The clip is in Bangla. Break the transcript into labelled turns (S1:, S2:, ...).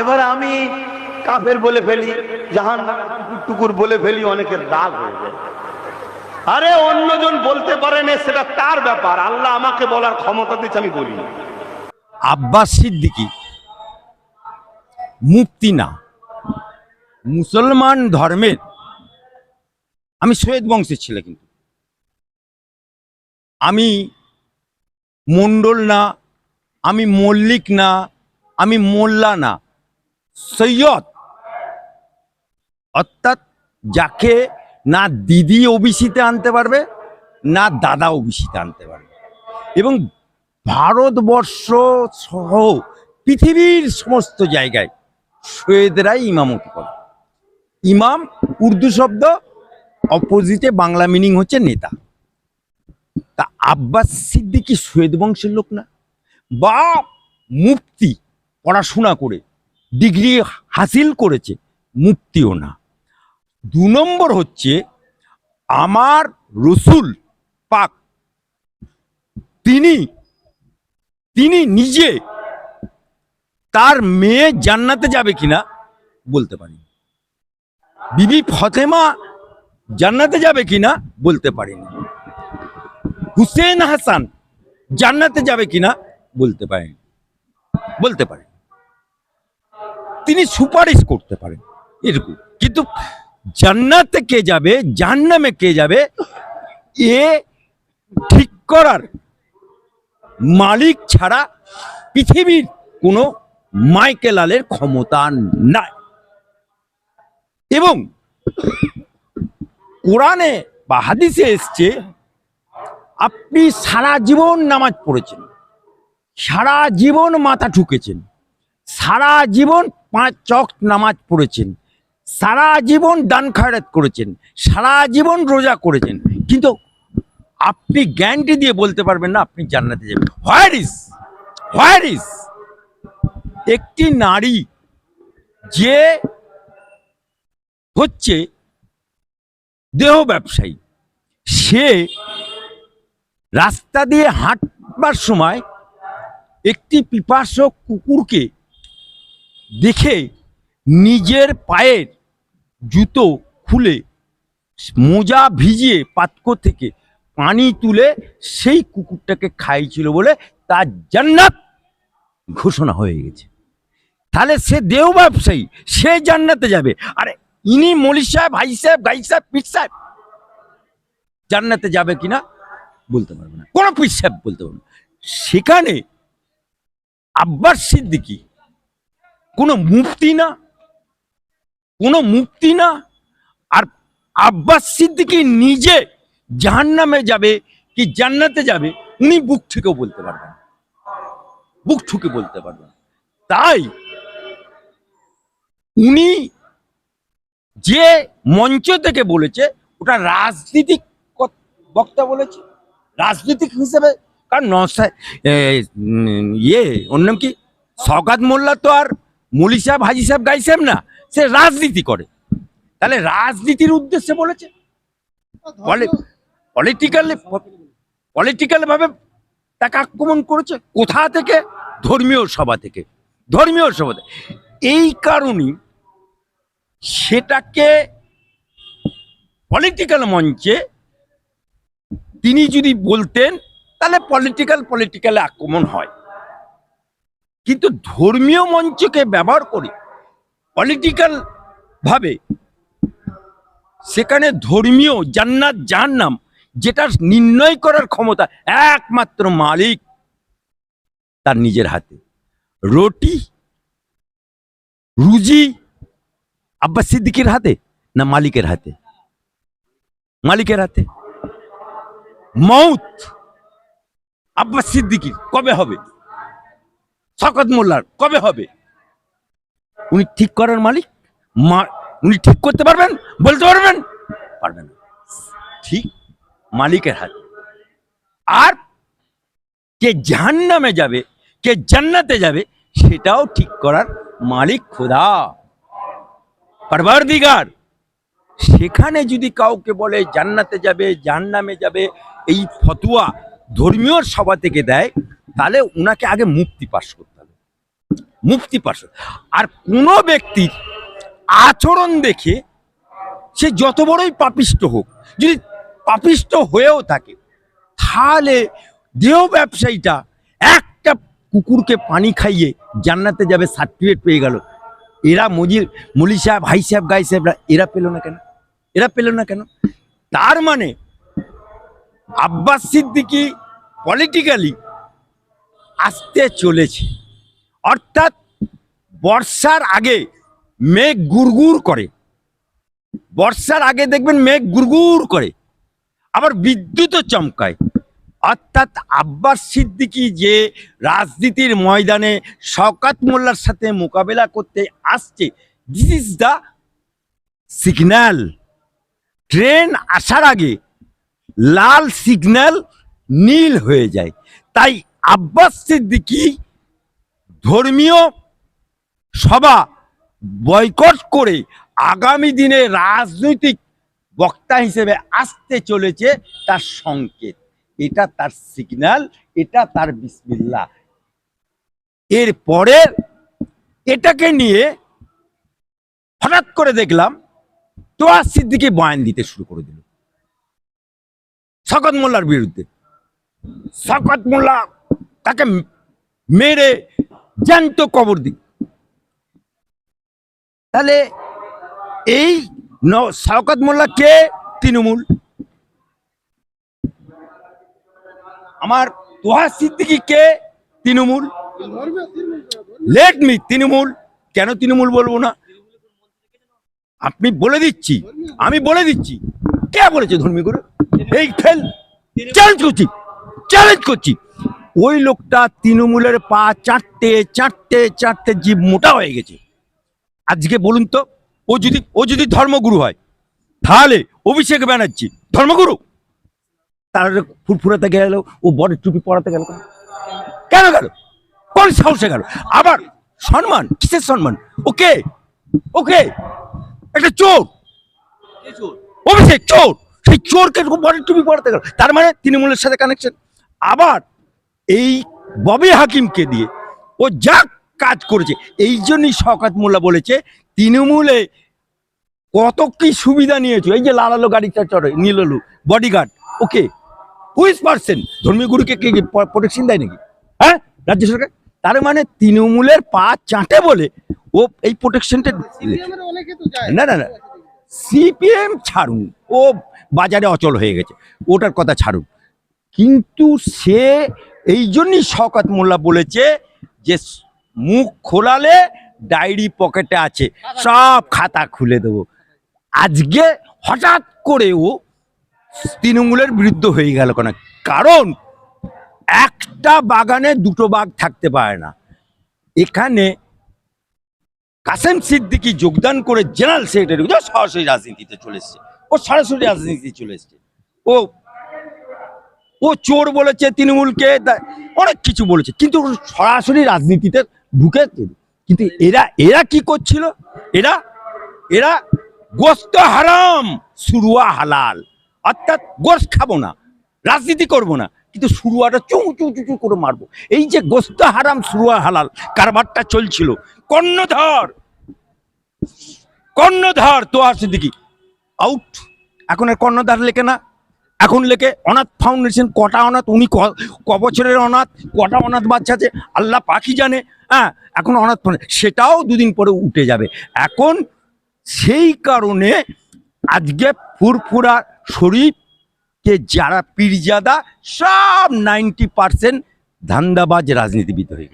S1: এবার আমি কাফের বলে ফেলি, জাহান টুকুর বলে ফেলি, অনেকের রাগ হয়ে যায়। আরে অন্যজন বলতে পারে না, সেটা তার ব্যাপার। আল্লাহ আমাকে বলার ক্ষমতা দিচ্ছে আমি বলি।
S2: আব্বাস সিদ্দিকি মুক্তি না, মুসলমান ধর্মের। আমি সৈয়দ বংশের ছেলে কিন্তু। আমি মণ্ডল না, আমি মল্লিক না, আমি মোল্লা না। সৈয়দ। অর্থাৎ যাকে না দিদি ওবিসিতে আনতে পারবে, না দাদা ওবিসিতে আনতে পারবে। এবং ভারতবর্ষ সহ পৃথিবীর সমস্ত জায়গায় সৈয়দরাই ইমামতি করে। ইমাম উর্দু শব্দ, অপোজিটে বাংলা মিনিং হচ্ছে নেতা। তা আব্বাস সিদ্দিকি সৈয়দ বংশের লোক না, বা মুফতি পড়াশোনা করে ডিগ্রি হাসিল করেছে, মুক্তিও না। দু নম্বর হচ্ছে, আমার রসুল পাক, তিনি তিনি নিজে তার মেয়ে জান্নাতে যাবে কিনা বলতে পারি। বিবি ফতেমা জান্নাতে যাবে কিনা বলতে পারিনি হুসেন হাসান জান্নাতে যাবে কিনা বলতে পারেন বলতে পারেন তিনি সুপারিশ করতে পারেন। এরকম। কিন্তু জান্নাতে কে যাবে, জাহান্নামে কে যাবে, এ ঠিক করার মালিক ছাড়া পৃথিবীর কোনো মাইকেল আলের ক্ষমতা নাই। এবং কোরআনে বা হাদিসে এসছে, আপনি সারা জীবন নামাজ পড়েছেন, সারা জীবন মাথা ঠুকেছেন, সারা জীবন পাঁচ চক নামাজ পড়েছেন, সারা জীবন দান খায়রাত করেছেন, সারা জীবন রোজা করেছেন, কিন্তু আপনি গ্যারান্টি দিয়ে বলতে পারবেন না আপনি জান্নাতে যাবেন। হোয়ার ইজ হোয়ার ইজ একটি নারী যে হচ্ছে দেহ ব্যবসায়ী, সে রাস্তা দিয়ে হাঁটবার সময় একটি পিপাসক কুকুরকে দেখে নিজের পায়ের জুতো খুলে মোজা ভিজিয়ে পাতক থেকে পানি তুলে সেই কুকুরটাকে খাইছিল বলে তার জান্নাত ঘোষণা হয়ে গেছে। তাহলে সে দেহ ব্যবসায়ী, সে জান্নাতে যাবে। আরে ইনি মলি সাহেব ভাই সাহেব গাই সাহেব পিস সাহেব। জান্নাতে যাবে কিনা বলতে পারবে না। কোনো পিস সাহেব বলতে পারবে না। সেখানে আব্বাস সিদ্দিকি কোনো মুফতি না, কোনো মুক্তি না। আর আব্বাস সিদ্দিকি নিজে জাহান্নামে যাবে কি জান্নাতে যাবে, উনি বুক থেকেও বলতে পারবেন বুক ঠুকে বলতে পারবেন তাই উনি যে মঞ্চ থেকে বলেছে, ওটা রাজনীতিক বক্তা বলেছে। রাজনীতিক হিসেবে, কারণ নসায় ইয়ে অন্য নাম কি? সকাত মোল্লা তো আর মলি সাহেব, হাজি সাহেব, গাই সাহেব না, সে রাজনীতি করে। তাহলে রাজনীতির উদ্দেশ্যে বলেছে। পলিটিক্যাল পলিটিক্যাল ভাবে তাকে আক্রমণ করেছে। কোথা থেকে? ধর্মীয় সভা থেকে। ধর্মীয় সভা থেকে। এই কারণেই সেটাকে পলিটিক্যাল মঞ্চে তিনি যদি বলতেন, তাহলে পলিটিক্যাল, পলিটিক্যালে আক্রমণ হয়। কিন্তু ধর্মীয় মঞ্চকে ব্যবহার করে পলিটিক্যাল ভাবে সেখানে ধর্মীয় জান্নাত জাহান্নাম যেটা নির্ণয় করার ক্ষমতা একমাত্র মালিক তার নিজের হাতে। রুটি, রুজি আব্বাস সিদ্দিকের হাতে না মালিকের হাতে? মালিকের হাতে। মৌত আব্বাস সিদ্দিকির, কবে হবে? শকত মোল্লার, কবে হবে? উনি ঠিক করার মালিক? মা, উনি ঠিক করতে পারবেন? বলতে পারবেন? পারবেন ঠিক মালিকের হাতে। আর কে জাহান্নামে যাবে, কে জান্নাতে যাবে, সেটাও ঠিক করার মালিক খোদা। পারবার দিগার সেখানে যদি কাউকে বলে জান্নাতে যাবে, জাহান্নামে যাবে, এই ফতুয়া ধর্মীয় সভা থেকে দেয়, তাহলে উনাকে আগে মুক্তি পাশ করতে মুফতি পার্ষদ আর কোনো ব্যক্তির আচরণ দেখে সে যত বড়ই পাপিষ্ট হোক, যদি পাপিষ্ট হয়েও থাকে, তাহলে দেহ ব্যবসায়ীটা একটা কুকুরকে পানি খাইয়ে জান্নাতে যাবে সার্টিফিকেট পেয়ে গেল। এরা মজির, মলি সাহেব ভাই সাহেব, গাই সাহেবরা, এরা পেল না কেন? এরা পেল না কেন? তার মানে আব্বাস সিদ্দিকি পলিটিক্যালি আসতে চলেছে। অর্থাৎ বর্ষার আগে মেঘ গুড়গুড় করে। বর্ষার আগে দেখবেন মেঘ গুড়গুড় করে। আবার বিদ্যুৎও চমকায়। অর্থাৎ আব্বাস সিদ্দিকি যে রাজনীতির ময়দানে শওকাত মোল্লার সাথে মোকাবেলা করতে আসছে this is the signal train আসার আগে লাল সিগন্যাল নীল হয়ে যায়। তাই আব্বাস সিদ্দিকি ধর্মীয় সভা বয়কট করে আগামী দিনে রাজনৈতিক বক্তা হিসেবে আসতে চলেছে তার সংকেত। এটা তার সিগন্যাল এটা তার বিসমিল্লা এরপরে এটাকে নিয়ে হঠাৎ করে দেখলাম, তোয়া সিদ্দিকে বয়ান দিতে শুরু করে দিল। শকত মোল্লার বিরুদ্ধে। শকত মোল্লা তাকে মেরে জ্যান্ত কবর দি তাহলে এই শওকত মোল্লা কে? তৃণমূল। আমার তোহা সিদ্দিকি কে? তৃণমূল। Let me Trinamool. কেন তৃণমূল বলব না? আপনি বলে দিচ্ছি, আমি বলে দিচ্ছি। কে বলেছে ধর্মী গুরু এই ফেল চ্যালেঞ্জ করছি চ্যালেঞ্জ করছি। ওই লোকটা তৃণমূলের পা চারটে চারটে চারটে জীব মোটা হয়ে গেছে। আজকে বলুন তো, ও যদি ও যদি ধর্মগুরু হয়, তাহলে অভিষেক ব্যানার্জি ধর্মগুরু। তার ফুরফুরাতে গেল, ও বড় টুপি পড়াতে গেল। কেন? গেল? কোন সাহসে গেল? আবার সম্মান, কিসের সম্মান? ওকে ওকে একটা চোর। অভিষেক চোর। সেই চোরকে বড় টুপি পড়াতে গেল। তার মানে তৃণমূলের সাথে কানেকশন আবার এই ববি হাকিমকে দিয়ে ও যা কাজ করেছে এই জন্যই শওকাত মোল্লা বলেছে তৃণমূলে কত কি সুবিধা নিয়েছো এই যে লালালো গাড়িটা চড়ে নীলালু বডিগার্ড ওকে হুইস পার্সেন ধর্মীয় গুরুকে কে প্রোটেকশন দেয় নাকি? হ্যাঁ রাজ্য সরকার? তার মানে তৃণমূলের পা চাটে বলে ও এই প্রোটেকশনটা না না না সিপিএম ছাড়ুন ও বাজারে অচল হয়ে গেছে ওটার কথা ছাড়ুন কিন্তু সে এই জন্যই শওকাত মোল্লা বলেছে যে মুখ খোলালে ডায়েরি পকেটে আছে, সব খাতা খুলে দেবো। আজকে হঠাৎ করে ও তৃণমূলের বিরুদ্ধ হয়ে গেল কেন? কারণ একটা বাগানে দুটো বাঘ থাকতে পারে না। এখানে কাসেম সিদ্দিকি যোগদান করে জেনারেল সেক্রেটারি সরাসরি রাজনীতিতে চলে এসছে। ও সরাসরি রাজনীতিতে চলে এসছে। ও ও চোর বলেছে তৃণমূলকে অনেক কিছু বলেছে। কিন্তু সরাসরি রাজনীতিতে ঢুকে কিন্তু এরা এরা কি করছিল? এরা এরা গোস্ত হারাম সুরুয়া হালাল। অর্থাৎ গোস্ত খাব না, রাজনীতি করব না, কিন্তু সুরুয়াটা চু চু চু করে মারবো। এই যে গোস্ত হারাম সুরুয়া হালাল, কারবারটা চলছিল। কর্ণধর, কর্ণধার তো আর সিদ্দিকি। আউট এখন আর কর্ণধার লেখে না। এখন লেখে অনাথ ফাউন্ডেশন, কটা অনাথ, উনি ক- বছরের অনাথ, কটা অনাথ বাচ্চা আছে, আল্লাহ পাখি জানে হ্যাঁ এখন অনাথ সেটাও দুদিন পরে উঠে যাবে এখন সেই কারণে আজকে ফুরফুরা শরীফকে যারা পীরজাদা, সব নাইনটি পার্সেন্ট ধান্দাবাজ রাজনীতিবিদ হয়ে।